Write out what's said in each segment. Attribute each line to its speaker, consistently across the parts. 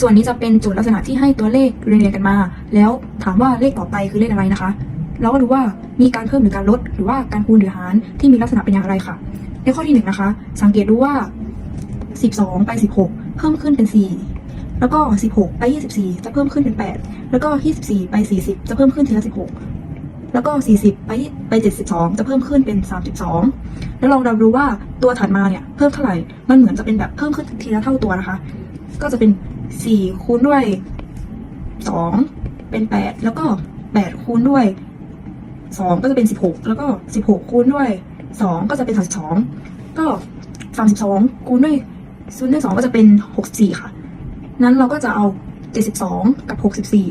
Speaker 1: ส่วนนี้จะเป็นโจทย์ลักษณะที่ให้ตัวเลขเรียงๆกันมา แล้วถามว่าเลขต่อไปคือเลขอะไรนะคะ เราก็ดูว่ามีการเพิ่มหรือการลด หรือว่าการคูณหรือหารที่มีลักษณะเป็นอย่างไรค่ะในข้อที่หนึ่งนะคะ สังเกตดูว่า 12 ไป 16 เพิ่มขึ้นเป็น 4 แล้วก็ 16 ไป 24 จะเพิ่มขึ้นเป็น 8 แล้วก็ 24 ไป 40 จะเพิ่มขึ้นทีละ 16 แล้วก็ 40 ไปไป 72 จะเพิ่มขึ้นเป็น 32 แล้วลองเราดูว่าตัวถัดมาเนี่ยเพิ่มเท่าไหร่ มันเหมือนจะเป็นแบบเพิ่มขึ้นทีละเท่าตัวนะคะ ก็จะเป็น สี่คูณด้วยสองเป็นแปดแล้วก็แปดคูณด้วยสองก็จะเป็นสิบหกแล้วก็สิบหกคูณด้วยสองก็จะเป็นสามสิบสองก็สามสิบสองคูณด้วยศูนย์ด้วยสองก็จะเป็นหกสี่ค่ะ นั้นเราก็จะเอาเจ็ดสิบสองกับหกสิบสี่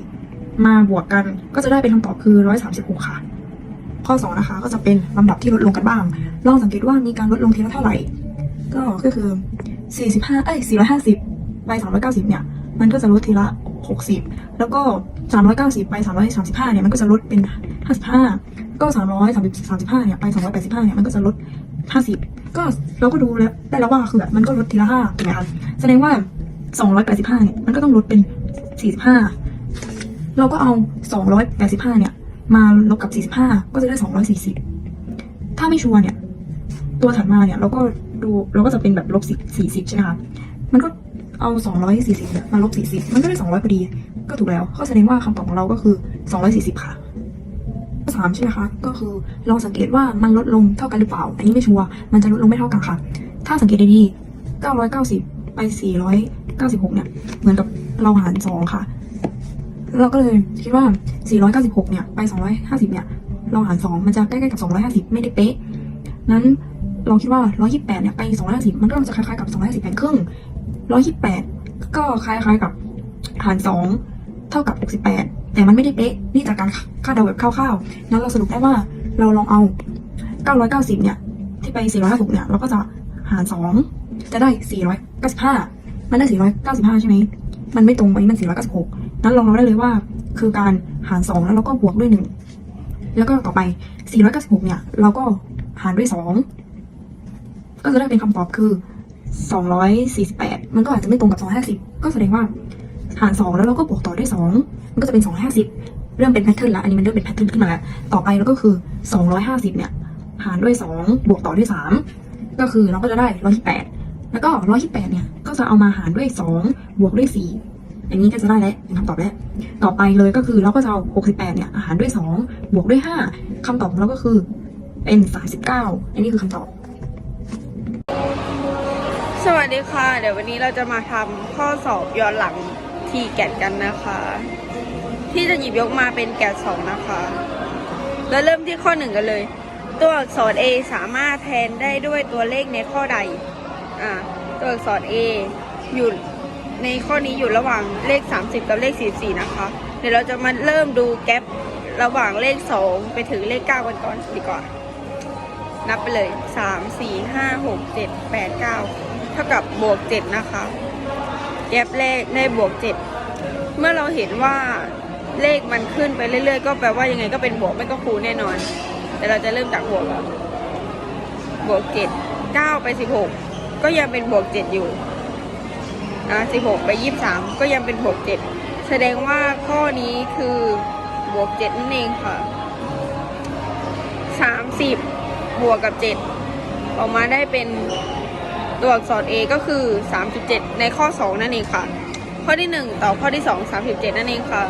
Speaker 1: มาบวกกันก็จะได้เป็นคำตอบคือร้อยสามสิบหกค่ะ ข้อสองนะคะก็จะเป็นลำดับที่ลดลงกันบ้าง ลองสังเกตว่ามีการลดลงทีละเท่าไหร่ ก็คือสี่สิบห้าเอ้ยสี่ร้อยห้าสิบ ไป390 เนี่ย มันก็จะลดทีละ 60 แล้วก็ 390 ไป 335 เนี่ย มันก็จะลดเป็น 55 ก็ 330 35 เนี่ย ไป 285 เนี่ย มันก็จะลด 50 ก็เราก็ดูแล้วได้แล้วว่าคือแบบมันก็ลดทีละ5ถูกไหมคะแสดงว่า 285 เนี่ย มันก็ต้องลดเป็น 45 เราก็เอา 285 เนี่ย มาลบกับ 45 ก็จะได้ 240 ถ้าไม่ชัวร์เนี่ย ตัวถัดมาเนี่ย เราก็ดู เราก็จะเป็นแบบลบ 40 ใช่ไหมคะ มันก็ เอา 240เนี่ยมาลบ40 มันก็ได้ 200พอดี ก็ถูกแล้วก็แสดงว่าคำตอบของเราก็คือ 240 ค่ะข้อสามใช่ไหมคะ ก็คือลองสังเกตว่ามันลดลงเท่ากันหรือเปล่า อันนี้ไม่ชัวร์ มันจะลดลงไม่เท่ากันค่ะ ถ้าสังเกตดีๆ990 ไป 496 เนี่ย เหมือนกับเราหาร 2 ค่ะ เราก็เลยคิดว่า 496 เนี่ย ไป 250 เนี่ย เราหาร 2 มันจะใกล้ๆกับ 250 ไม่ได้เป๊ะ นั้นเราคิดว่า 128 เนี่ย ไป 250 มันก็จะคล้ายๆกับ 250แบ่ง ครึ่ง128ก็คล้ายๆกับหาร2เท่ากับ68แต่มันไม่ได้เป๊ะนี่จากการคาดเดาแบบคร่าวๆนั้นเราสรุปได้ว่าเราลองเอา990เนี่ย ที่ไป456เนี่ย เราก็จะหาร2จะได้495มันได้495ใช่ไหมมันไม่ตรงไปมัน496นั้นลองเราได้เลยว่า คือการหาร2แล้วเราก็บวกด้วย1แล้วก็ต่อไป 496 เนี่ย เราก็หารด้วย 2 ก็จะได้เป็นคำตอบคือ 248 มันก็อาจจะไม่ตรงกับ 250 ก็แสดงว่าหาร 2 แล้วเราก็บวกต่อด้วย 2 มันก็จะเป็น 250 เริ่มเป็นแพทเทิร์นละ อันนี้มันเริ่มเป็นแพทเทิร์นขึ้นมาแล้ว ต่อไปแล้วก็คือ 250 เนี่ย หารด้วย 2 บวกต่อด้วย 3 ก็คือเราก็จะได้ 128 แล้วก็ 128 เนี่ย ก็จะเอามาหารด้วย 2 บวกด้วย 4 อันนี้ก็จะได้แล้วเป็นคำตอบแล้ว ต่อไปเลยก็คือเราก็จะเอา 68 เนี่ย หารด้วย 2 บวกด้วย 5คำตอบของเราก็คือเป็น 39 อันนี้คือคำตอบ
Speaker 2: สวัสดีค่ะ เดี๋ยววันนี้เราจะมาทำข้อสอบย้อนหลังทีแกดกันนะคะ ที่จะหยิบยกมาเป็นแกดสองนะคะแล้วเริ่มที่ข้อหนึ่งกันเลย ตัวอักษร A สามารถแทนได้ด้วยตัวเลขในข้อใด อ่า ตัวอักษร A อยู่ในข้อนี้อยู่ระหว่างเลข 30 กับเลข 44 นะคะ เดี๋ยวเราจะมาเริ่มดูแกประหว่างเลข 2 ไปถึงเลข 9 กันก่อนดีกว่า นับไปเลย 3 4 5 6 7 8 9 เท่ากับบวก7นะคะแกปเลขได้บวก7เมื่อเราเห็นว่าเลขมันขึ้นไปเรื่อย ๆ ก็แปลว่ายังไงก็เป็นบวกไม่ก็คูณแน่นอน แต่เราจะเริ่มจากบวกก่อนบวก7 9ไป16ก็ยังเป็นบวก7อยู่อะ16ไป23ก็ยังเป็นบวก7แสดงว่าข้อนี้คือบวก7นั่นเองค่ะ30บบวกกับ7ออกมาได้เป็น ตัวอักษร A ก็คือ 37 ในข้อ 2 นั่นเองค่ะ ข้อที่ 1 ต่อข้อที่ 2 37 นั่นเองค่ะ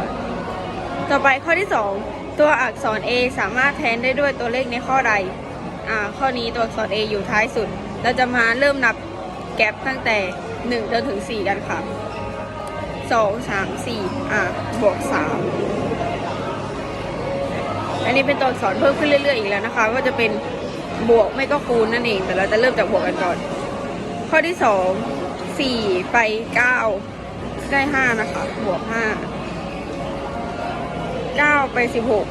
Speaker 2: ต่อไปข้อที่ 2 ตัวอักษร A สามารถแทนได้ด้วยตัวเลขในข้อใดอ่าข้อนี้ตัวอักษร A อยู่ท้ายสุด เราจะมาเริ่มนับแกปตั้งแต่1จนถึง 4 กันค่ะ 2 3 4อ่าบวก 3 อันนี้เป็นตัวอักษรเพิ่มขึ้นเรื่อยๆอีกแล้วนะคะ ก็จะเป็นบวกไม่ก็คูณนั่นเอง แต่เราจะเริ่มจากบวกกันก่อน ข้อที่สองสี่ไปเก้าได้ห้านะคะ บวกห้าเก้าไปสิบหก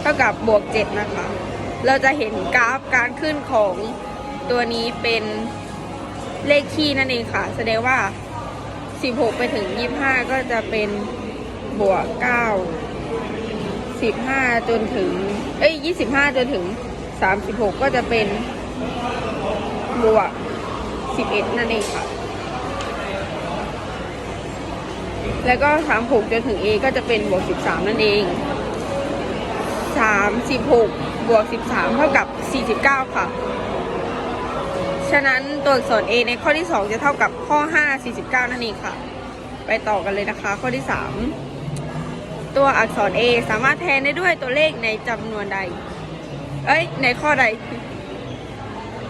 Speaker 2: เท่ากับบวกเจ็ดนะคะ เราจะเห็นกราฟการขึ้นของตัวนี้เป็นเลขคี่นั่นเองค่ะ แสดงว่าสิบหกไปถึงยี่ห้าก็จะเป็นบวกเก้าสิบห้าจนถึง เอ้ยยี่สิบห้าจนถึงสามสิบหกก็จะเป็นบวก สิบเอ็ดนั่นเองค่ะ แล้วก็สามหกจนถึง A ก็จะเป็นบวกสิบสามนั่นเองสามสิบหกบวกสิบสามเท่ากับสี่สิบเก้าค่ะ ฉะนั้นตัวอักษร A ในข้อที่ 2 จะเท่ากับข้อ 5 49 นั่นเองค่ะ ไปต่อกันเลยนะคะ ข้อที่ 3 ตัวอักษร A สามารถแทนได้ด้วยตัวเลขในจำนวนใด เอ้ย ในข้อใด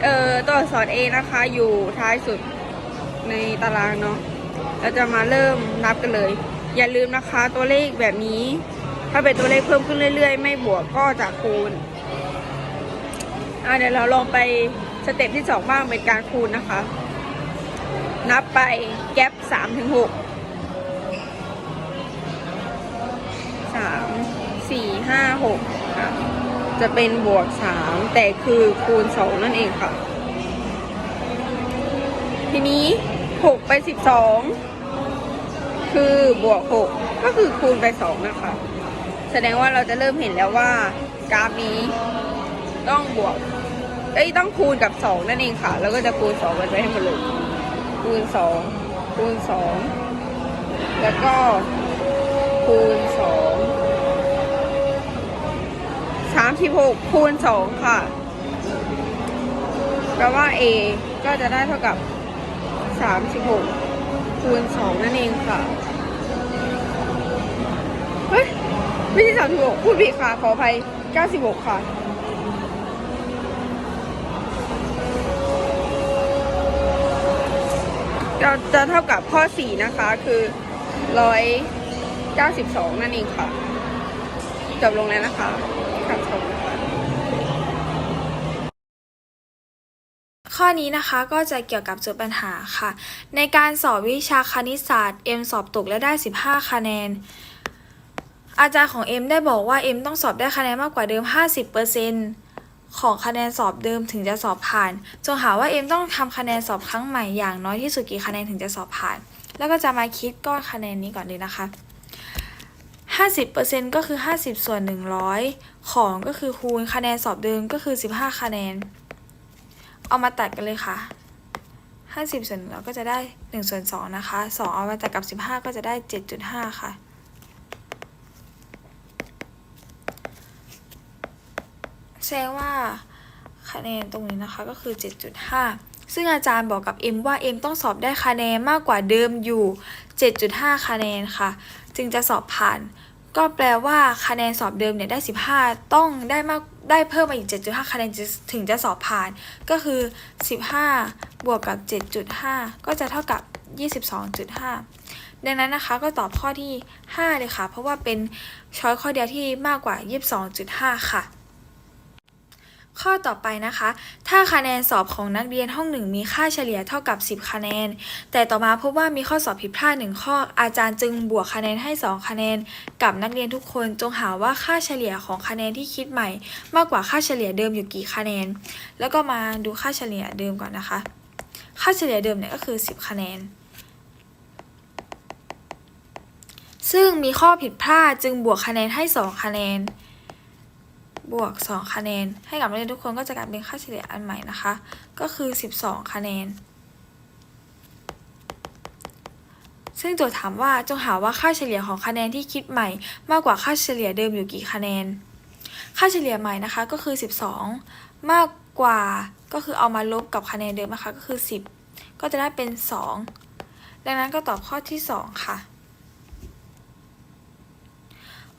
Speaker 2: เอ่อตัวอักษร A นะคะ อยู่ท้ายสุดในตารางเนาะเราจะมาเริ่มนับกันเลย อย่าลืมนะคะตัวเลขแบบนี้ ถ้าเป็นตัวเลขเพิ่มขึ้นเรื่อย ๆ ไม่บวกก็จะคูณอะเดี๋ยวเราลองไปสเต็ปที่สองบ้างเป็นการคูณนะคะ นับไปแก๊ปสามถึงหกสามสี่ห้าหกค่ะ จะเป็นบวกสามแต่คือคูณสองนั่นเองค่ะ ทีนี้หกไปสิบสองคือบวกหกก็คือคูณไปสองนะคะ แสดงว่าเราจะเริ่มเห็นแล้วว่ากราฟนี้ต้องบวกเอ้ยต้องคูณกับสองนั่นเองค่ะ แล้วก็จะคูณสองกันไปให้หมดเลยคูณสองคูณสองแล้วก็คูณสอง สามสิบหกคูณสองค่ะแปลว่า a ก็จะได้เท่ากับสามสิบหกคูณสองนั่นเองค่ะ เฮ้ย ไม่ใช่สามสิบหกพูดผิดค่ะ ขออภัยเก้าสิบหกค่ะจะจะเท่ากับข้อ 4 นะคะคือ 192 นั่นเองค่ะ จบลงแล้วนะคะ คำชม
Speaker 3: ข้อนี้นะคะก็จะเกี่ยวกับโจทย์ปัญหาค่ะ ในการสอบวิชาคณิตศาสตร์ M สอบตกและได้ 15 คะแนน อาจารย์ของ M ได้บอกว่า M ต้องสอบได้คะแนนมากกว่าเดิม 50%ของคะแนนสอบเดิมถึงจะสอบผ่าน จงหาว่า M ต้องทำคะแนนสอบครั้งใหม่อย่างน้อยที่สุดกี่คะแนนถึงจะสอบผ่าน แล้วก็จะมาคิดก้อนคะแนนนี้ก่อนเลยนะคะ 50%ก็คือ 50 ส่วน 100 ของก็คือคูณคะแนนสอบเดิมก็คือ 15 คะแนน เอามาตัดกันเลยค่ะ 50ส่วน1ก็จะได้ 1 ส่วน 2 นะคะ 2 เอามาตัดกับ 15 ก็จะได้ 7.5 ค่ะ แสดงว่าคะแนนตรงนี้นะคะก็คือ 7.5 ซึ่งอาจารย์บอกกับ M ว่า M ต้องสอบได้คะแนนมากกว่าเดิมอยู่ 7.5 คะแนนค่ะ จึงจะสอบผ่าน ก็แปลว่าคะแนนสอบเดิมเนี่ยได้ 15 ต้องได้มากได้เพิ่มมาอีก 7.5 คะแนนจะถึงจะสอบผ่าน ก็คือ 15 บวกกับ 7.5 ก็จะเท่ากับ 22.5 ดังนั้นนะคะก็ตอบข้อที่ 5 เลยค่ะ เพราะว่าเป็นช้อยข้อเดียวที่มากกว่า 22.5 ค่ะ ข้อต่อไปนะคะ ถ้าคะแนนสอบของนักเรียนห้องหนึ่งมีค่าเฉลี่ยเท่ากับ 10 คะแนน แต่ต่อมาพบว่ามีข้อสอบผิดพลาดหนึ่งข้อ อาจารย์จึงบวกคะแนนให้ 2 คะแนน กับนักเรียนทุกคนจงหาว่าค่าเฉลี่ยของคะแนนที่คิดใหม่ มากกว่าค่าเฉลี่ยเดิมอยู่กี่คะแนน แล้วก็มาดูค่าเฉลี่ยเดิมก่อนนะคะ ค่าเฉลี่ยเดิมเนี่ยก็คือ 10 คะแนนซึ่งมีข้อผิดพลาดจึงบวกคะแนนให้ 2 คะแนน บวก 2 คะแนน ให้กับนักเรียนทุกคนก็จะกลายเป็นค่าเฉลี่ยอันใหม่นะคะ ก็คือ 12 คะแนน ซึ่งโจทย์ถามว่าจงหาว่าค่าเฉลี่ยของคะแนนที่คิดใหม่ มากกว่าค่าเฉลี่ยเดิมอยู่กี่คะแนน ค่าเฉลี่ยใหม่นะคะก็คือ 12 มากกว่าก็คือเอามาลบกับคะแนนเดิมนะคะก็คือ 10 ก็จะได้เป็น 2 ดังนั้นก็ตอบข้อที่ 2 ค่ะ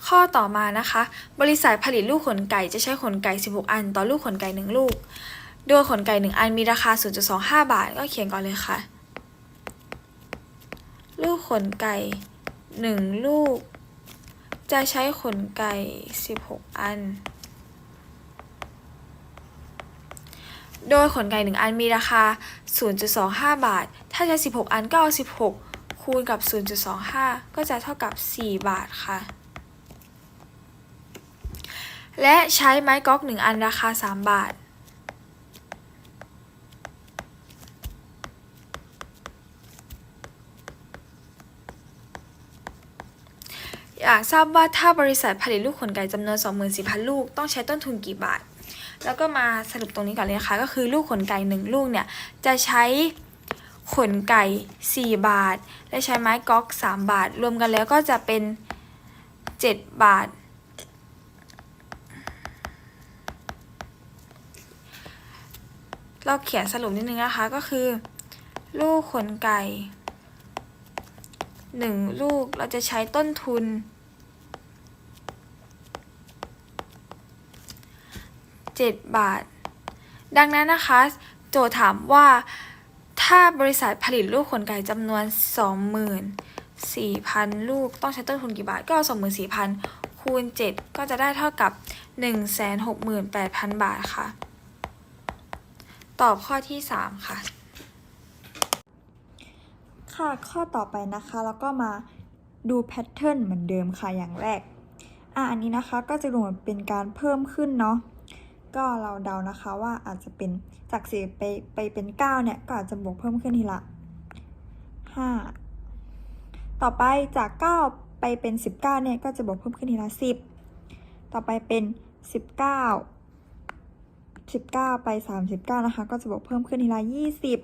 Speaker 3: ข้อต่อมานะคะ บริษัทผลิตลูกขนไก่จะใช้ขนไก่ 16 อัน ต่อลูกขนไก่ 1 ลูก โดยขนไก่ 1 อันมีราคา 0.25 บาท ก็เขียนก่อนเลยค่ะ ลูกขนไก่ 1 ลูก จะใช้ขนไก่ 16 อัน โดยขนไก่ 1 อันมีราคา 0.25 บาท ถ้าใช้16 อันก็เอา 16 คูณกับ 0.25 ก็จะเท่ากับ 4 บาทค่ะ และใช้ไม้ก๊อก1อันราคา 3 บาท อยากทราบว่าถ้าบริษัทผลิตลูกขนไก่จำนวน 24,000 ลูก ต้องใช้ต้นทุนกี่บาท แล้วก็มาสรุปตรงนี้ก่อนเลยนะคะ ก็คือลูกขนไก่ 1 ลูกเนี่ย จะใช้ขนไก่ 4 บาท และใช้ไม้ก๊อก 3 บาท รวมกันแล้วก็จะเป็น 7 บาท เราเขียนสรุปนิดนึงนะคะก็คือ ลูกขนไก่1ลูกเราจะใช้ต้นทุน 7 บาท ดังนั้นนะคะ โจถามว่าถ้าบริษัทผลิตลูกขนไก่จำนวน 24,000 ลูกต้องใช้ต้นทุนกี่บาท ก็เอา24,000 คูณ 7 ก็จะได้เท่ากับ 168,000 บาทค่ะ ตอบข้อที่ 3 ค่ะ
Speaker 4: ค่ะข้อต่อไปนะคะแล้วก็มาดูแพทเทิร์นเหมือนเดิมค่ะอย่างแรก อะอันนี้นะคะก็จะดูเหมือนเป็นการเพิ่มขึ้นเนาะก็เราเดานะคะว่าอาจจะเป็นจากสี่ไปไปเป็น9เนี่ยก็อาจจะบวกเพิ่มขึ้นทีละ5ต่อไปจาก9ไปเป็น19เนี่ยก็จะบวกเพิ่มขึ้นทีละ10ต่อไปเป็น19 19 ไป 39 นะคะ ก็จะบวกเพิ่มขึ้นทีละ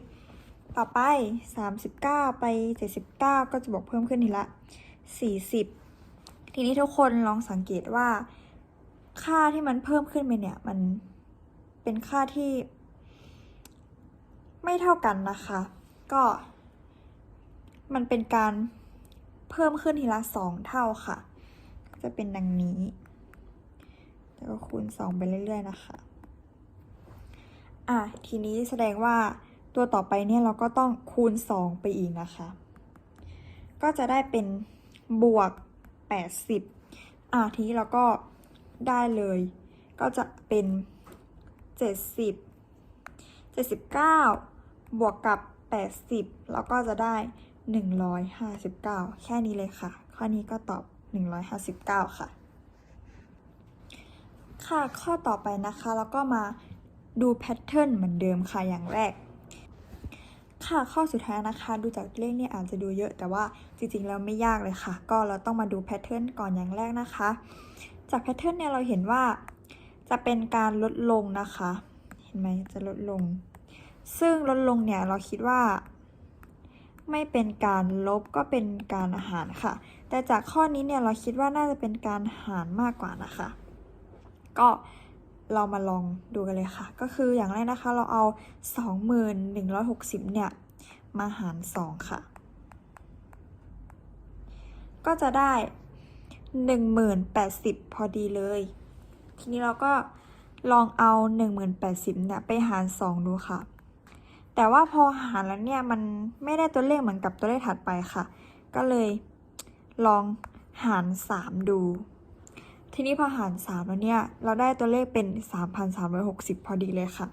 Speaker 4: 20 ต่อไป 39 ไป 79 ก็จะบวกเพิ่มขึ้นทีละ 40 ทีนี้ทุกคนลองสังเกตว่า ค่าที่มันเพิ่มขึ้นไปเนี่ย มันเป็นค่าที่ ไม่เท่ากันนะคะ ก็ มันเป็นการเพิ่มขึ้นทีละ 2 เท่าค่ะจะเป็นดังนี้แล้วก็คูณ 2 ไปเรื่อย ๆ นะคะ อะทีนี้แสดงว่าตัวต่อไปเนี่ยเราก็ต้องคูณ 2 ไปอีกนะคะ ก็จะได้เป็นบวก 80 อะทีนี้เราก็ได้เลย ก็จะเป็น 70 79 บวกกับ 80 แล้วก็จะได้ 159 แค่นี้เลยค่ะ ข้อนี้ก็ตอบ 159 ค่ะ ค่ะ ข้อต่อไปนะคะ แล้วก็มา ดูแพทเทิร์นเหมือนเดิมค่ะอย่างแรก ค่ะข้อสุดท้ายนะคะ ดูจากเลขเนี่ยอาจจะดูเยอะแต่ว่าจริงๆแล้วไม่ยากเลยค่ะ ก็เราต้องมาดูแพทเทิร์นก่อนอย่างแรกนะคะ จากแพทเทิร์นเนี่ยเราเห็นว่า จะเป็นการลดลงนะคะ เห็นไหมจะลดลง ซึ่งลดลงเนี่ยเราคิดว่า ไม่เป็นการลบก็เป็นการหารค่ะ แต่จากข้อนี้เนี่ยเราคิดว่าน่าจะเป็นการหารมากกว่านะคะ ก็ เรามาลองดูกันเลยค่ะ ก็คืออย่างแรกนะคะเราเอา 2160 เนี่ย มาหาร 2 ค่ะ ก็จะได้ 1080 พอดีเลย ทีนี้เราก็ลองเอา 1080 เนี่ย ไปหาร 2 ดูค่ะ แต่ว่าพอหารแล้วเนี่ย มันไม่ได้ตัวเลขเหมือนกับตัวเลขถัดไปค่ะ ก็เลยลองหาร 3 ดู ทีนี้พอหาร 3 แล้วเนี่ย เราได้ตัวเลขเป็น 3,360 พอดีเลยค่ะ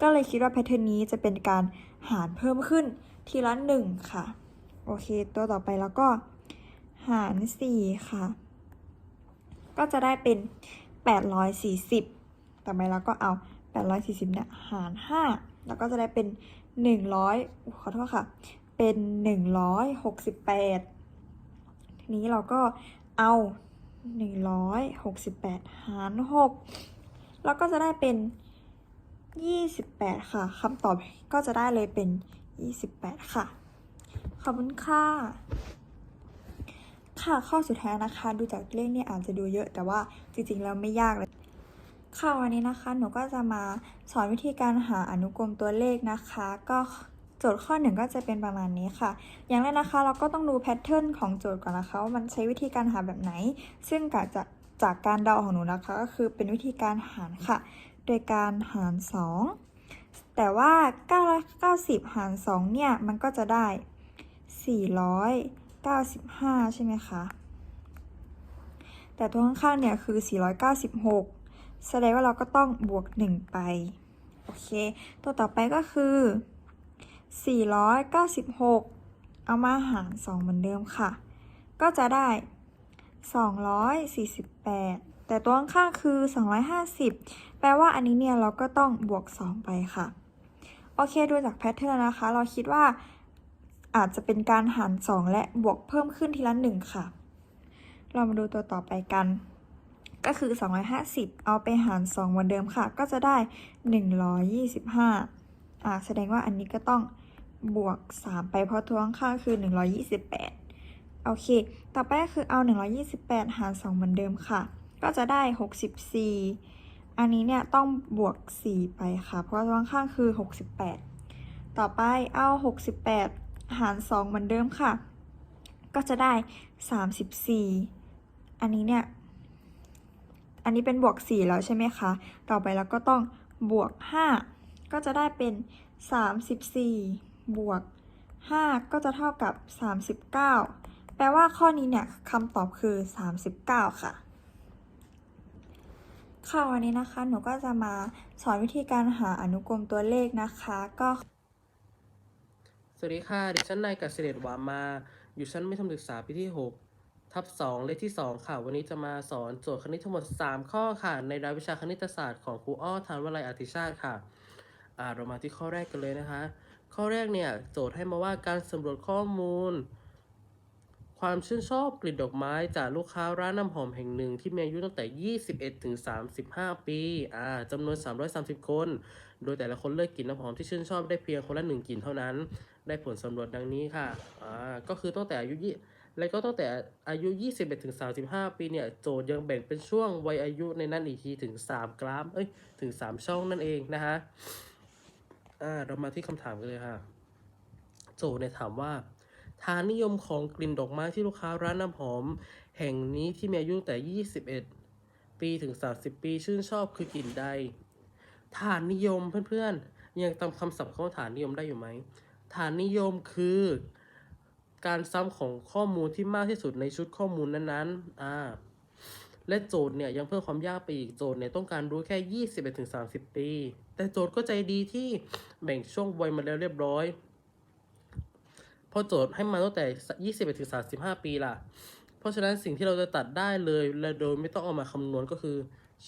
Speaker 4: ก็เลยคิดว่าแพทเทิร์นนี้จะเป็นการหารเพิ่มขึ้นทีละ 1 ค่ะ โอเค ตัวต่อไปแล้วก็หาร 4 ค่ะ ก็จะได้เป็น 840 ต่อไปเราก็เอา 840 เนี่ย หาร 5 แล้วก็จะได้เป็น 100 ขอโทษค่ะ เป็น 168 ทีนี้เราก็เอา 168 หาร 6 แล้วก็จะได้เป็น 28 ค่ะคำตอบก็จะได้เลยเป็น 28 ค่ะ ขอบคุณค่ะ ค่ะข้อสุดท้ายนะคะ ดูจากเลขเนี่ยอาจจะดูเยอะ แต่ว่าจริงๆแล้วไม่ยากเลย ค่ะวันนี้นะคะ หนูก็จะมาสอนวิธีการหาอนุกรมตัวเลขนะคะ ก็ โจทย์ข้อหนึ่งก็จะเป็นประมาณนี้ค่ะ อย่างแรกนะคะ เราก็ต้องดูแพทเทิร์นของโจทย์ก่อนนะคะว่ามันใช้วิธีการหาแบบไหน ซึ่งกาจะจากการเดาของหนูนะคะ ก็คือเป็นวิธีการหารค่ะ โดยการหาร 2 แต่ว่า 990 หาร 2 เนี่ย มันก็จะได้ 495 ใช่ไหมคะ แต่ตัวข้างๆเนี่ยคือ 496 แสดงว่าเราก็ต้องบวก 1 ไป โอเค ตัวต่อไปก็คือ 496 เอามาหาร 2 เหมือนเดิมค่ะ ก็จะได้ 248 แต่ตัวข้างคือ 250 แปลว่าอันนี้เนี่ยเราก็ต้องบวก 2 ไปค่ะ โอเคดูจากแพทเทิร์นนะคะ เราคิดว่าอาจจะเป็นการหาร 2 และบวกเพิ่มขึ้นทีละ 1 ค่ะ เรามาดูตัวต่อไปกัน ก็คือ 250 เอาไปหาร 2 เหมือนเดิมค่ะ ก็จะได้ 125อ่าแสดงว่าอันนี้ก็ต้อง บวก 3 ไปเพราะตัวข้างคือ 128 โอเค ต่อไปคือเอา 128 หาร 2 เหมือนเดิมค่ะ ก็จะได้ 64 อันนี้เนี่ยต้องบวก 4 ไปค่ะ เพราะว่าตัวข้างคือ 68 ต่อไปเอา 68 หาร 2 เหมือนเดิมค่ะ ก็จะได้ 34 อันนี้เนี่ย อันนี้เป็นบวก 4 แล้วใช่ไหมคะ ต่อไปเราก็ต้องบวก 5 ก็จะได้เป็น 34 บวก 5 ก็จะเท่ากับ 39 แปลว่าข้อนี้เนี่ยคำตอบคือ 39 ค่ะค่ะวันนี้นะคะหนูก็จะมาสอนวิธีการหาอนุกรมตัวเลขนะคะก็
Speaker 5: สวัสดีค่ะดิฉันนายกษเดชวามา อยู่ชั้นมัธยมศึกษาปีที่ 6 ทับ 2 เลขที่ 2 ค่ะ วันนี้จะมาสอนโจทย์คณิตทั้งหมด 3 ข้อค่ะ ในรายวิชาคณิตศาสตร์ของครูอ้อทานวลัยอธิชาติค่ะ อ่าเรามาที่ข้อแรกกันเลยนะคะ ข้อแรกเนี่ยโจทย์ให้มาว่าการสำรวจข้อมูล ความชื่นชอบกลิ่นดอกไม้จากลูกค้าร้านน้ำหอมแห่งหนึ่งที่มีอายุตั้งแต่ 21 ถึง 35 ปีอ่าจำนวน 330 คน โดยแต่ละคนเลือกกลิ่นน้ำหอมที่ชื่นชอบได้เพียงคนละหนึ่งกลิ่นเท่านั้น ได้ผลสำรวจดังนี้ค่ะอ่าก็คือตั้งแต่อายุยี่แล้วก็ตั้งแต่อายุ 21 ถึง 35 ปีเนี่ย โจทย์ยังแบ่งเป็นช่วงวัยอายุในนั้นอีกทีถึง 3 กราฟ เอ้ย ถึง 3 ช่องนั่นเองนะคะ อ่าเรามาที่คำถามกันเลยค่ะ โจเนี่ยถามว่าฐานนิยมของกลิ่นดอกไม้ที่ลูกค้าร้านน้ำหอม แห่งนี้ที่มีอายุตั้งแต่ 21 ปีถึง 30 ปีชื่นชอบคือกลิ่นใด ฐานนิยมเพื่อนๆ ยังจำคำศัพท์คำว่าฐานนิยมได้อยู่ไหม ฐานนิยมคือ การซ้ำของข้อมูลที่มากที่สุดในชุดข้อมูลนั้นๆ อ่า และโจทย์เนี่ยยังเพิ่มความยากไปอีกโจทย์เนี่ยต้องการรู้แค่ 21ถึง30 ปี แต่โจทย์ก็ใจดีที่แบ่งช่วงวัยมาแล้วเรียบร้อยเพราะโจทย์ให้มาตั้งแต่ 21ถึง35 ปีล่ะ เพราะฉะนั้นสิ่งที่เราจะตัดได้เลยและโดยไม่ต้องเอามาคำนวณก็คือ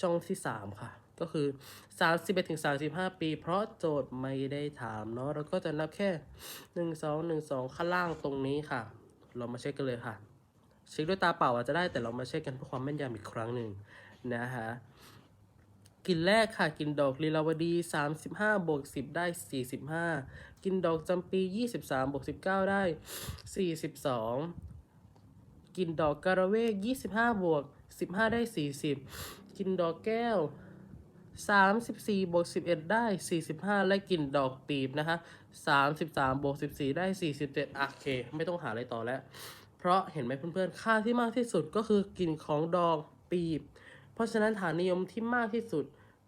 Speaker 5: ช่องที่ 3 ค่ะ ก็คือ 31ถึง35 ปี เพราะโจทย์ไม่ได้ถามเนาะเราก็จะนับแค่ 1 2 1 2 ข้างล่างตรงนี้ค่ะ เรามาเช็คกันเลยค่ะ เช็คด้วยตาเปล่าอาจจะได้แต่เรามาเช็คกันเพื่อความแม่นยำอีกครั้งหนึ่งนะฮะกลินแรกค่ะกลินดอกลีลาวดี 35 บวก 10 ได้ 45กินดอกจำปี 23 บวก 19 ได้ 42กินดอกกระเวก 25 บวก 15 ได้ 40กินดอกแก้ว 34 บวก 11 ได้ 45 และกินดอกปีบนะคะ33 บวก 14 ได้ 47โอเค ไม่ต้องหาอะไรต่อแล้ว เพราะเห็นไหมเพื่อนๆ ค่าที่มากที่สุดก็คือกลิ่นของดอกปีบ เพราะฉะนั้นฐานนิยมที่มากที่สุด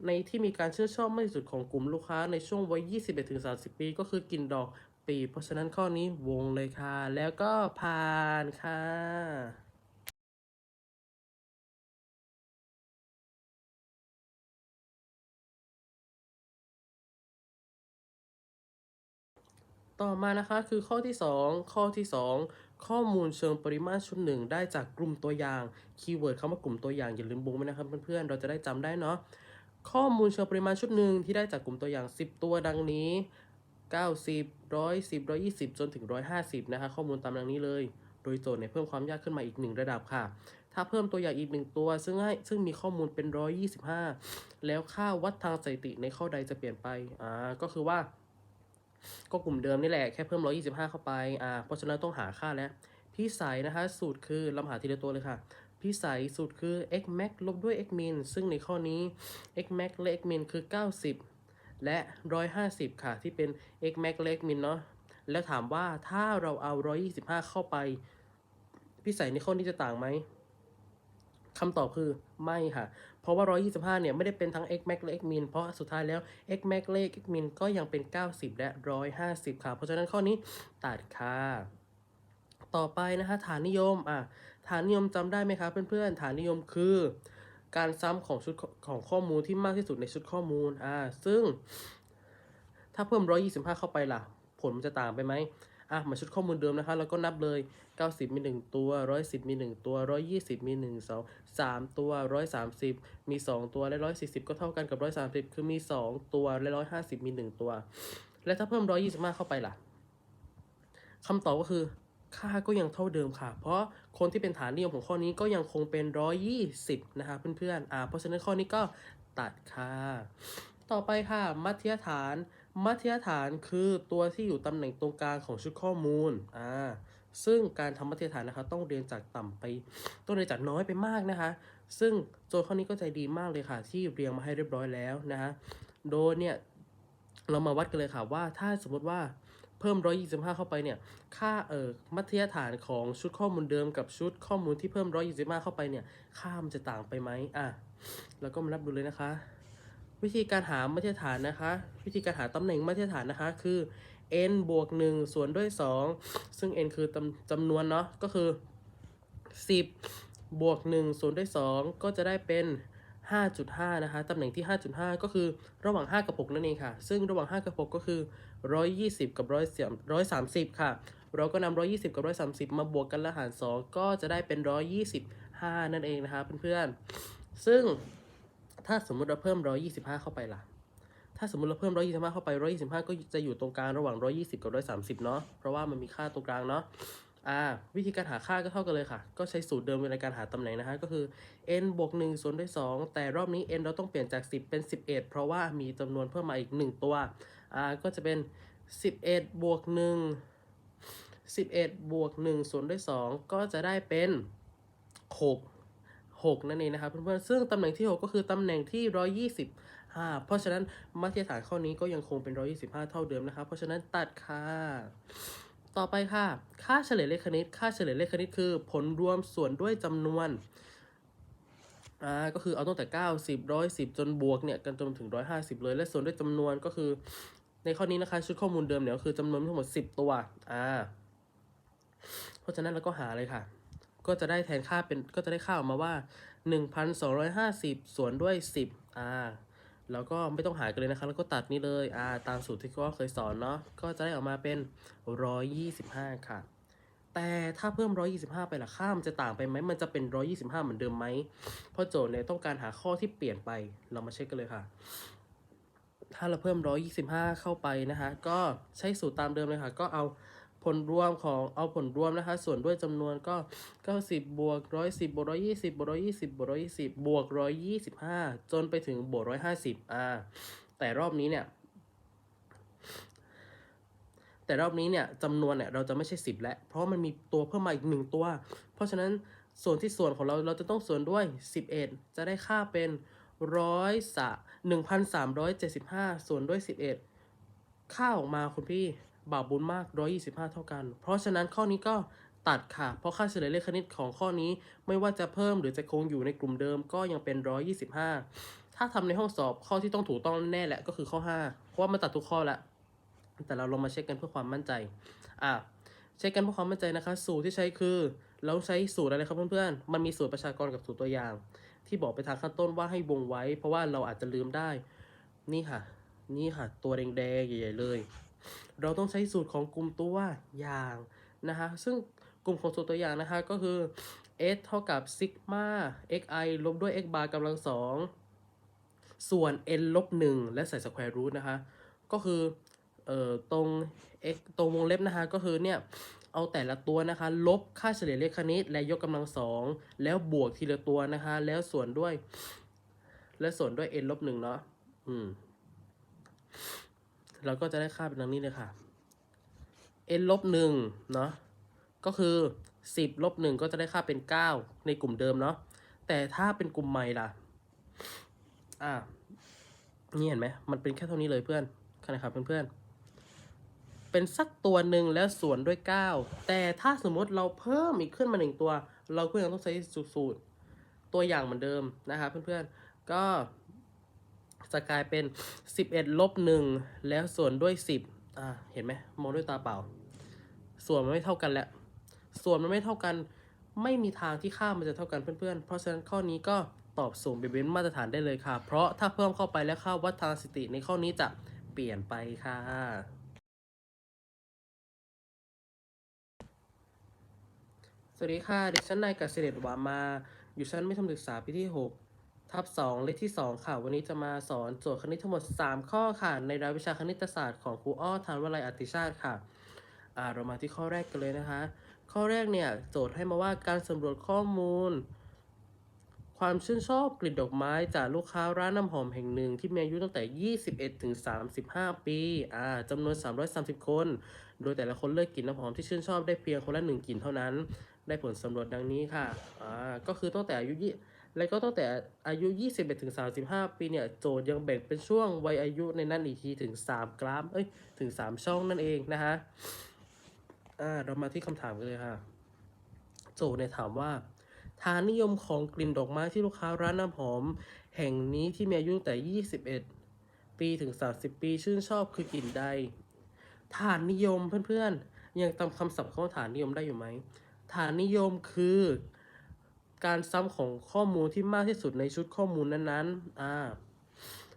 Speaker 5: ในที่มีการเชื่อชอบมากที่สุดของกลุ่มลูกค้าในช่วงวัย 21-30 ปี ก็คือกลิ่นดอกปีบ เพราะฉะนั้นข้อนี้วงเลยค่ะ แล้วก็ผ่านค่ะต่อมานะคะคือข้อที่ 2 ข้อที่ 2 ข้อมูลเชิงปริมาตรชุดหนึ่งได้จากกลุ่มตัวอย่างคีย์เวิร์ดคำว่ากลุ่มตัวอย่างอย่าลืมบุ้งไว้นะครับเพื่อนๆเราจะได้จำได้เนาะข้อมูลเชิงปริมาณชุดหนึ่งที่ได้จากกลุ่มตัวอย่าง 10 ตัวดังนี้ 90 110 120 จนถึง 150 นะคะข้อมูลตามดังนี้เลย โดยโจทย์เนี่ยเพิ่มความยากขึ้นมาอีก 1 ระดับค่ะ ถ้าเพิ่มตัวอย่างอีก 1 ตัว ซึ่งให้ซึ่งมีข้อมูลเป็น 125 แล้วค่าวัดทางสถิติในข้อใดจะเปลี่ยนไปอ่าก็คือว่า ก็กลุ่มเดิมนี่แหละแค่เพิ่ม 125 เข้าไปอ่าเพราะฉะนั้นต้องหาค่าแล้วพี่สายนะคะสูตรคือเรามาหาทีละตัวเลยค่ะพี่สายสูตรคือ x max ลบด้วย x min ซึ่งในข้อนี้ x max และ x min คือ 90 และ 150 ค่ะ ที่เป็น x max และ x min เนาะแล้วถามว่าถ้าเราเอา 125 เข้าไป พี่สายในข้อนี้จะต่างไหม คำตอบคือไม่ค่ะ เพราะว่า 125 เนี่ย ไม่ได้เป็นทั้ง x max และ x min เพราะสุดท้ายแล้ว x max และ x min ก็ยังเป็น 90 และ 150 ค่ะ เพราะฉะนั้นข้อนี้ตัดค่ะ ต่อไปนะคะฐานนิยม อะ ฐานนิยมจำได้ไหมคะเพื่อนๆ ฐานนิยมคือ การซ้ำของชุดของข้อมูลที่มากที่สุดในชุดข้อมูล อ่า ซึ่ง ถ้าเพิ่ม 125 เข้าไปล่ะ ผลมันจะต่างไปไหม อะมาชุดข้อมูลเดิมนะคะแล้วก็นับเลย 90 มี 1 ตัว 110 มี 1 ตัว 120 มี 1 2 3 ตัว 130 มี 2 ตัวและ 140 ก็เท่ากันกับ 130 คือมี 2 ตัวและ 150 มี 1 ตัว และถ้าเพิ่ม 125 เข้าไปล่ะคำตอบก็คือค่าก็ยังเท่าเดิมค่ะ เพราะคนที่เป็นฐานนิยมของข้อนี้ก็ยังคงเป็น 120 นะคะเพื่อนๆ อ่า เพราะฉะนั้นข้อนี้ก็ตัดค่ะ ต่อไปค่ะ มัธยฐาน มัธยฐานคือตัวที่อยู่ตำแหน่งตรงกลางของชุดข้อมูลอ่าซึ่งการทำมัธยฐานนะคะต้องเรียนจากต่ำไปต้องเรียนจากน้อยไปมากนะคะ ซึ่งโจทย์ข้อนี้ก็ใจดีมากเลยค่ะ ที่เรียงมาให้เรียบร้อยแล้วนะคะโดยเนี่ยเรามาวัดกันเลยค่ะว่าถ้าสมมติว่าเพิ่ม 125 เข้าไปเนี่ย ค่าเอ่อมัธยฐานของชุดข้อมูลเดิมกับชุดข้อมูลที่เพิ่ม 125 เข้าไปเนี่ย ค่ามันจะต่างไปไหมอะ แล้วก็มานับดูเลยนะคะ วิธีการหามัธยฐานนะคะ วิธีการหาตำแหน่งมัธยฐานนะคะ คือ n บวก1ส่วนด้วย 2 ซึ่ง n คือจำจำนวนเนาะก็คือ 10 บวก1ส่วนด้วย 2 ก็จะได้เป็น 5.5 นะคะ ตำแหน่งที่ 5.5 ก็คือระหว่าง 5 กับ 6 นั่นเองค่ะ ซึ่งระหว่าง 5 กับ 6 ก็คือ 120 กับ 130 ค่ะ เราก็นำ120 กับ 130 มาบวกกันแล้วหาร 2 ก็จะได้เป็น 125 นั่นเองนะคะเพื่อนๆ ซึ่ง ถ้าสมมุติเราเพิ่ม 125 เข้าไปล่ะ ถ้าสมมติเราเพิ่ม 125 เข้าไป 125 ก็จะอยู่ตรงกลางระหว่าง 120 กับ 130 เนาะ เพราะว่ามันมีค่าตรงกลางเนาะ อ่า วิธีการหาค่าก็เท่ากันเลยค่ะ ก็ใช้สูตรเดิมในการหาตำแหน่งนะคะก็คือ n บวก1ส่วนด้วย 2 แต่รอบนี้ n เราต้องเปลี่ยนจาก 10 เป็น 11 เพราะว่ามีจำนวนเพิ่มมาอีก 1 ตัว อ่า ก็จะเป็น 11 บวก 1 11 บวก 1 ส่วนด้วย 2 ก็จะได้เป็น 6 6 นั่นเองนะครับเพื่อนๆซึ่งตำแหน่งที่ 6 ก็คือตำแหน่งที่ 125 เพราะฉะนั้นมาตรฐานข้อนี้ก็ยังคงเป็น 125 เท่าเดิมนะครับ เพราะฉะนั้นตัดค่ะต่อไปค่ะ ค่าเฉลี่ยเลขคณิต ค่าเฉลี่ยเลขคณิตคือ ผลรวมส่วนด้วยจำนวนอ่าก็คือเอาตั้งแต่ 90 110 จนบวกเนี่ยกันจนถึง 150 เลย และส่วนด้วยจำนวนก็คือในข้อนี้นะคะชุดข้อมูลเดิมเนี่ยก็คือจำนวนทั้งหมด 10 ตัวอ่าเพราะฉะนั้นเราก็หาเลยค่ะ ก็จะได้แทนค่าเป็นก็จะได้ค่าออกมาว่า 1,250 ส่วนด้วย 10อ่าแล้วก็ไม่ต้องหารกันเลยนะคะแล้วก็ตัดนี่เลยอ่าตามสูตรที่ก็เคยสอนเนาะก็จะได้ออกมาเป็น 125 ค่ะ แต่ถ้าเพิ่ม 125 ไปล่ะค่ามันจะต่างไปไหมมันจะเป็น 125 เหมือนเดิมไหมเพราะโจทย์เนี่ยต้องการหาข้อที่เปลี่ยนไปเรามาเช็คกันเลยค่ะ ถ้าเราเพิ่ม 125 เข้าไปนะคะก็ใช้สูตรตามเดิมเลยค่ะ ก็เอา ผลรวมของเอาผลรวมนะคะ ส่วนด้วยจำนวนก็ 90 บวก 110 บวก 120 บวก 120 บวก 120 บวก 125 จนไปถึงบวก 150 อ่า แต่รอบนี้เนี่ย แต่รอบนี้เนี่ยจำนวนเนี่ยเราจะไม่ใช่ 10 แล้ว เพราะมันมีตัวเพิ่มมาอีกหนึ่งตัว เพราะฉะนั้นส่วนที่ส่วนของเราเราจะต้องส่วนด้วย 11 จะได้ค่าเป็นร้อยสะ1,375ส่วนด้วย11ค่าออกมาคุณพี่ บาปบุญมาก 125 เท่ากัน เพราะฉะนั้นข้อนี้ก็ตัดค่ะ เพราะค่าเฉลี่ยเลขคณิตของข้อนี้ไม่ว่าจะเพิ่มหรือจะคงอยู่ในกลุ่มเดิมก็ยังเป็น 125 ถ้าทำในห้องสอบข้อที่ต้องถูกต้องแน่แหละก็คือข้อ 5 เพราะว่ามันตัดทุกข้อแล้วแต่เราลองมาเช็คกันเพื่อความมั่นใจ อะ เช็คกันเพื่อความมั่นใจนะคะ สูตรที่ใช้คือเราใช้สูตรอะไรครับเพื่อนๆ มันมีสูตรประชากรกับสูตรตัวอย่าง ที่บอกไปทางขั้นต้นว่าให้วงไว้ เพราะว่าเราอาจจะลืมได้ นี่ค่ะ นี่ค่ะ ตัวแดงๆใหญ่ๆเลย เราต้องใช้สูตรของกลุ่มตัวอย่างนะคะซึ่งกลุ่มของสูตรตัวอย่างนะคะก็คือ s เท่ากับซิกมา xi ลบด้วย x bar กำลังสองส่วน n ลบหนึ่งและใส่สแควร์รูทนะคะก็คือเอ่อตรง x ตรงวงเล็บนะคะก็คือเนี่ยเอาแต่ละตัวนะคะลบค่าเฉลี่ยเลขคณิตและยกกำลังสองแล้วบวกทีละตัวนะคะแล้วส่วนด้วย และส่วนด้วย n ลบหนึ่งเนาะอืม เราก็จะได้ค่าเป็นดังนี้เลยค่ะ n ลบหนึ่งเนาะก็คือสิบลบหนึ่งก็จะได้ค่าเป็นเก้าในกลุ่มเดิมเนาะแต่ถ้าเป็นกลุ่มใหม่ล่ะ อ่านี่เห็นไหมมันเป็นแค่เท่านี้เลยเพื่อนค่ะนะครับเพื่อนๆเป็นสักตัวหนึ่งแล้วส่วนด้วย 9 แต่ถ้าสมมติเราเพิ่มอีกขึ้นมาหนึ่งตัว เราก็ยังต้องใช้สูตรตัวอย่างเหมือนเดิมนะคะเพื่อนๆก็ จะกลายเป็น 11ลบ1แล้วส่วนด้วย 10อ่าเห็นไหมมองด้วยตาเปล่า ส่วนมันไม่เท่ากันแล้ว ส่วนมันไม่เท่ากัน ไม่มีทางที่ค่ามันจะเท่ากันเพื่อนๆ เพราะฉะนั้นข้อนี้ก็ตอบสูงเบเบนมาตรฐานได้เลยค่ะ เพราะถ้าเพิ่มเข้าไปแล้วค่าวัดทางสติในข้อนี้จะเปลี่ยนไปค่ะสวัสดีค่ะ ดิฉันนายกเกษตรวามา อยู่ชั้นไมัธยมศึกษาปีที่ 6 ทับ2เลขที่2ค่ะ วันนี้จะมาสอนโจทย์คณิตทั้งหมด 3 ข้อค่ะ ในรายวิชาคณิตศาสตร์ของครูอ้อทานวลัยอติชาติค่ะอ่าเรามาที่ข้อแรกกันเลยนะคะ ข้อแรกเนี่ยโจทย์ให้มาว่าการสำรวจข้อมูล ความชื่นชอบกลิ่นดอกไม้จากลูกค้าร้านน้ำหอมแห่งหนึ่ง ที่มีอายุตั้งแต่ 21ถึง35 ปีอ่าจำนวน 330 คน โดยแต่ละคนเลือกกลิ่นน้ำหอมที่ชื่นชอบได้เพียงคนละหนึ่งกลิ่นเท่านั้น ได้ผลสำรวจดังนี้ค่ะอ่าก็คือตั้งแต่อายุยี่ และก็ตั้งแต่อายุ 21ถึง35 ปีเนี่ย โจทย์ยังแบ่งเป็นช่วงวัยอายุในนั้นอีกทีถึง 3 กราฟ เอ้ย ถึง 3 ช่องนั่นเองนะฮะ อ่า เรามาที่คำถามกันเลยค่ะ โจทย์เนี่ยถามว่าฐานนิยมของกลิ่นดอกไม้ที่ลูกค้าร้านน้ำหอม แห่งนี้ที่มีอายุตั้งแต่ 21 ปีถึง 30 ปีชื่นชอบคือกลิ่นใด ฐานนิยมเพื่อนๆ ยังจำคำศัพท์คำว่าฐานนิยมได้อยู่ไหมฐานนิยมคือ การซ้ำของข้อมูลที่มากที่สุดในชุดข้อมูลนั้นๆ อ่า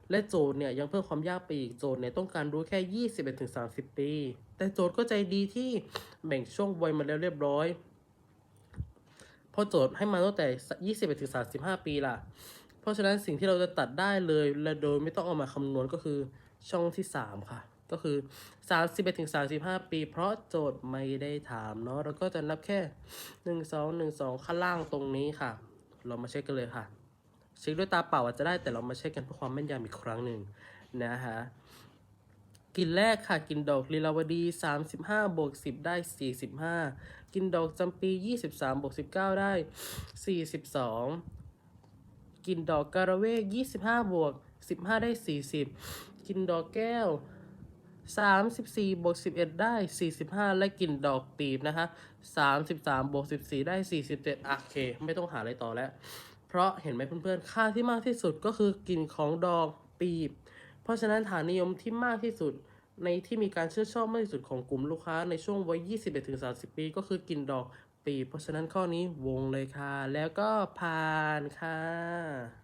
Speaker 5: และโจทย์เนี่ยยังเพิ่มความยากไปอีกโจทย์เนี่ยต้องการรู้แค่ 21ถึง30 ปี แต่โจทย์ก็ใจดีที่แบ่งช่วงวัยมาแล้วเรียบร้อยพราะโจทย์ให้มาตั้งแต่ 21ถึง35 ปีล่ะ เพราะฉะนั้นสิ่งที่เราจะตัดได้เลยและโดยไม่ต้องเอามาคำนวณก็คือช่องที่ 3 ค่ะ ก็คือ 31ถึง35 ปี เพราะโจทย์ไม่ได้ถามเนาะเราก็จะนับแค่ 1 2 1 2 ข้างล่างตรงนี้ค่ะ เรามาเช็คกันเลยค่ะ เช็คด้วยตาเปล่าอาจจะได้แต่เรามาเช็คกันเพื่อความแม่นยำอีกครั้งหนึ่งนะฮะกินแรกค่ะ กินดอกลีลาวดี 35บวก10 ได้ 45 กินดอกจำปี 23บวก19 ได้ 42 กินดอกการะเวก 25บวก15 ได้ 40 กินดอกแก้ว 34บวก11 ได้ 45 และกลิ่นดอกปีบนะคะ33บวก14 ได้ 47โอเค ไม่ต้องหาอะไรต่อแล้ว เพราะเห็นไหมเพื่อนๆ ค่าที่มากที่สุดก็คือกลิ่นของดอกปีบ เพราะฉะนั้นฐานนิยมที่มากที่สุดในที่มีการชื่นชอบมากที่สุดของกลุ่มลูกค้าในช่วงวัย 21-30 ปี ก็คือกลิ่นดอกปี เพราะฉะนั้นข้อนี้วงเลยค่ะ แล้วก็ผ่านค่ะ